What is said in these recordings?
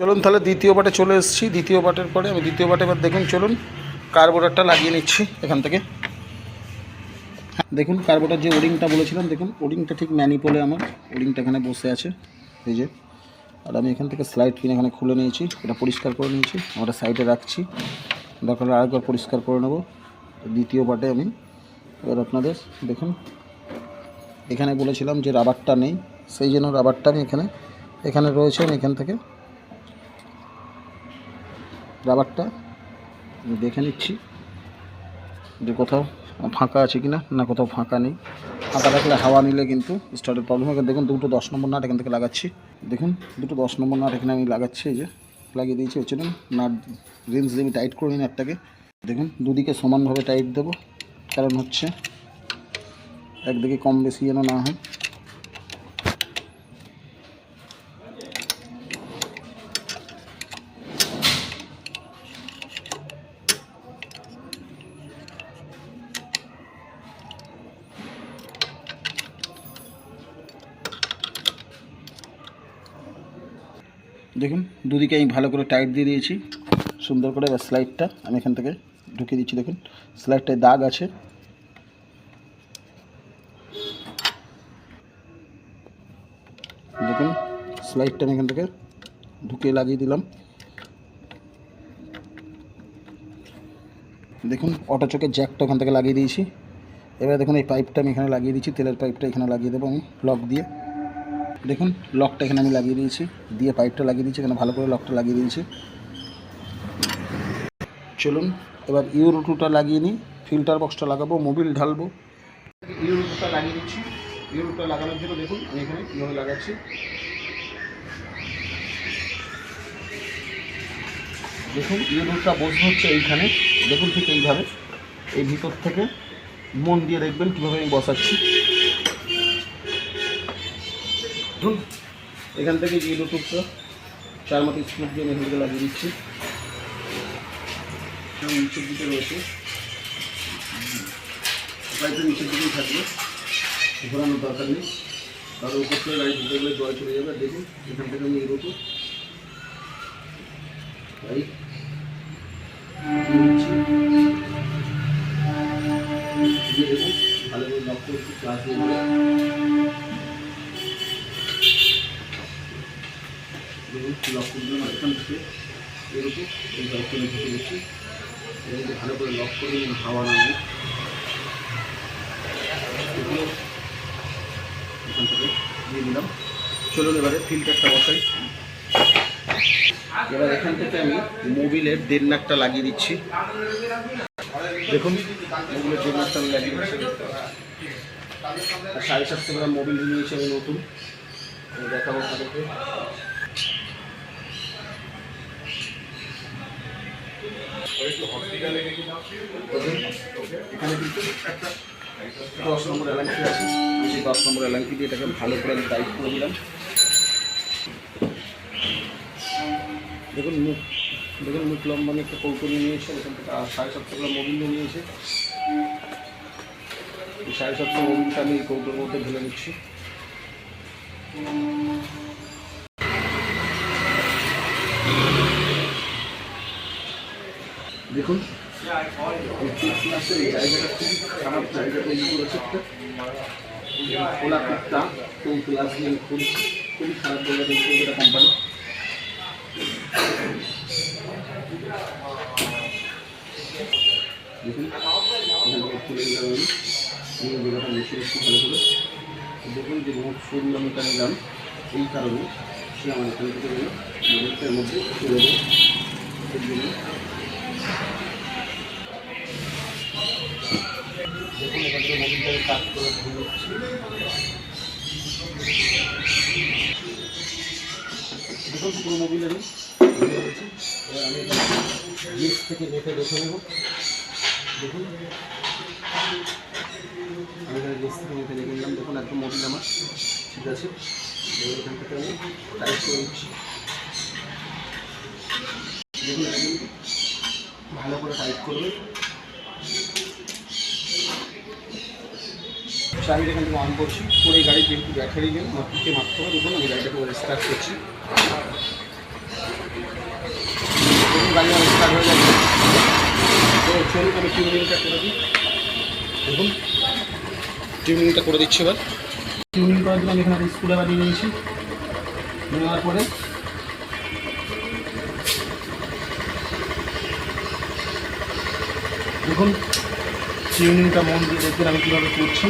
চলুন তাহলে দ্বিতীয় বাটে চলে এসেছি। দ্বিতীয় বাটের পরে আমি দ্বিতীয় বাটে এবার দেখুন চলুন কার্বোরেটরটা লাগিয়ে নিচ্ছি এখান থেকে। হ্যাঁ, দেখুন কার্বোটার যে ওরিংটা বলেছিলাম দেখুন ওরিংটা ঠিক ম্যানিপোলে আমার। ওরিংটা এখানে বসে আছে এই যে। আর আমি এখান থেকে স্লাইড কিনে এখানে খুলে নিয়েছি এটা পরিষ্কার করে নিয়েছি আমরা সাইডে রাখছি। দরকার আরেকবার পরিষ্কার করে নেব। দ্বিতীয় বাটে আমি এবার আপনাদের দেখুন এখানে বলেছিলাম যে রাবারটা নেই সেই জন্য রাবারটা আমি এখানে এখানে রয়েছে আমি এখান থেকে রাবারটা আমি দেখে নিচ্ছি যে কোথাও ফাঁকা আছে কিনা না কোথাও ফাঁকা নেই। ফাঁকা থাকলে হাওয়া নিলে কিন্তু স্টার্টের প্রবলেম হয় দেখুন, দুটো দশ নম্বর নাট এখান থেকে লাগাচ্ছি। দেখুন, দুটো দশ নম্বর নাট এখানে আমি লাগাচ্ছি, এই যে লাগিয়ে দিয়েছি, হচ্ছে নাট রেঞ্জ দিয়ে আমি টাইট করে নিই নাটটাকে। দেখুন, দুদিকে সমানভাবে টাইট দেবো। কারণ হচ্ছে একদিকে কম বেশি যেন না হয়। দেখুন, দুদিকে আমি ভালো করে টাইট দিয়ে দিয়েছি। সুন্দর করে এবার স্লাইডটা আমি এখান থেকে ঢুকিয়ে দিচ্ছি, দেখুন। স্লাইডটায় দাগ আছে। দেখুন স্লাইডটা আমি এখান থেকে ঢুকিয়ে লাগিয়ে দিলাম। দেখুন অটো চোখের জ্যাকটা ওখান থেকে লাগিয়ে দিয়েছি। এবার দেখুন, এই পাইপটা আমি এখানে লাগিয়ে দিচ্ছি, তেলের পাইপটা এখানে লাগিয়ে দেবো আমি লক দিয়ে। দেখুন লকটা এখানে আমি লাগিয়ে দিয়েছি। দিয়ে পাইপটা লাগিয়ে দিয়েছি, এখানে ভালো করে লকটা লাগিয়ে দিয়েছি। চলুন, এবার ইউরো টুটা লাগিয়ে নিই। ফিল্টার বক্সটা লাগাবো মোবিল ঢালবো। ইউরো টুটা লাগিয়ে দিচ্ছি। ইউরো টুটা লাগানোর জন্য দেখুন, আমি এখানে কীভাবে লাগাচ্ছি। দেখুন ইউরোটা বসে হচ্ছে এইখানে। দেখুন ঠিক এইভাবে। এই ভিতর থেকে মন দিয়ে দেখবেন কীভাবে আমি বসাচ্ছি। দেখুন। এখান থেকে যে ইউটিউবটা চার মতো স্কুপ দিয়ে থেকে লাগিয়ে দিচ্ছি। নিচের দিকে রয়েছে। পাইপের নিচের দিকেই থাকবে। ঘোরানোর দরকার নেই। তাহলে উপর থেকে গাড়ি ঢুকে গেলে জল চলে যাবে। দেখুন, এখান থেকে আমি দিয়ে দেখুন ভালো করে লক করে একটু ক্লাস দিয়ে লক করে দিলাম এখান থেকে এরকম এই লক করে ঢুকে দিচ্ছি এটাকে ভালো করে লক করে দিন হাওয়া না এগুলো এখান থেকে দিয়ে দিলাম। চলুন এবারে ফিল্টারটা বসাই। এবার এখান থেকে আমি মোবিলের দেড় নাকটা লাগিয়ে দিচ্ছি। দেখুন মোবিলের দেড় নাকটা আমি লাগিয়ে দিচ্ছি। সাড়ে সাতশো গ্রাম মোবিল নিয়েছি আমি নতুন। দেখাবো আপনাদেরকে। দশ নম্বর এলাঙ্কি আছে। দশ নম্বর এলাঙ্কি দিয়ে এটাকে ভালো করে আমি টাইট করে দিলাম দেখুন মুখ দেখুন মুখ লম্বা আমি একটা কৌটো নিয়ে নিয়েছে এখান থেকে সাড়ে সাতশো গ্রাম মোবিল নিয়েছে সাড়ে সাতশো মোবিলটা আমি এই কৌটোর মধ্যে ঢেলে নিচ্ছি দেখুন। এই জায়গাটা খারাপ খোলা তো ক্লাস খুবই খারাপ এটা কোম্পানি দেখুন একটু ভালো করে। দেখুন যে মোট আমি এটা নিলাম এই কারণে সে আমার এখান থেকে মধ্যে চলে দেখুন এখান থেকে মোবিলটাকে কাট করে ধুয়ে দেখুন পুরো মোবিলেরই ধুয়ে দিয়েছি আমি জিএস থেকে নেটে দেখে নেব দেখুন আমি এখানে জিএস থেকে নেটে দেখে নিলাম দেখুন একদম মোবিল আমার ঠিক আছে এখান থেকে আমি টাইট করে দেখুন ভালো করে টাইট করবে। চাবি এখান থেকে অন করছি। করে এই গাড়ির যেহেতু ব্যাটারি গেলে মাটিতে মারতে হবে, দেখুন আমি গাড়িটাকে স্টার্ট করছি। রানিং স্টার্ট হয়ে যাবে তো চলুন আমি টিউনিংটা করে দিই। দেখুন টিউনিংটা করে দিচ্ছি এবার। টিউনিং করার জন্য আমি এখানে স্কুলে বানিয়ে নিয়েছি। নেওয়ার পরে দেখুন টিউনিংটা মন দিয়ে দেখবেন আমি কীভাবে করছি।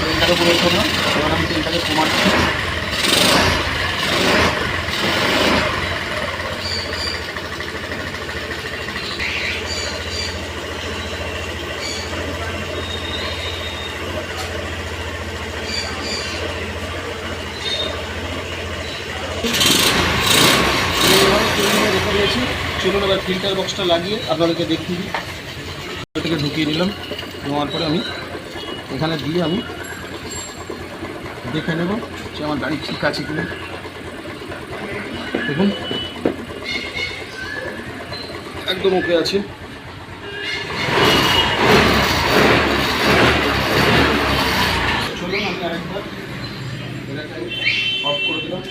তেলটাকে পুরো এবার আমি তেলটাকে কমাচ্ছি এইভাবে তৈরি হয়ে রেখে দিয়েছি চলুন, এবার ফিল্টার বক্সটা লাগিয়ে আপনাদেরকে দেখিয়ে দিই। থেকে ঢুকিয়ে দিলাম। নেওয়ার পরে আমি এখানে দিয়ে আমি দেখে নেব যে আমার গাড়ি ঠিক আছে কিনা। দেখুন। একদম ওকে আছে। চলুন, আমি অফ করে দিলাম।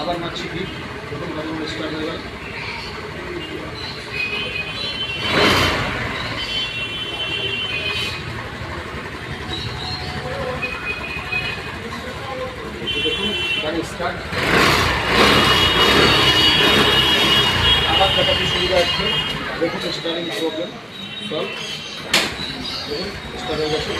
আবার মারছি ডিপ দেখুন গাড়ি স্টার্ট হয়ে গেল দেখুন গাড়ি স্টার্ট আবার ব্যাপারটি সুবিধা আছে দেখুন স্টারিং প্রবলেম সলভ দেখুন স্টার্ট হয়ে গেছে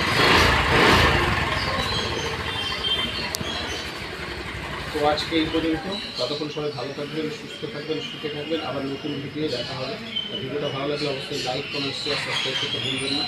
তো আজকে এই পর্যন্ত। ততক্ষণ সবাই ভালো থাকবেন, সুস্থ থাকবেন, সুখে থাকবেন। আবার নতুন ভিডিও দেখা হবে। ভিডিওটা ভালো লাগলে অবশ্যই লাইক কমেন্ট শেয়ার সাবস্ক্রাইব করতে ভুলবেন না।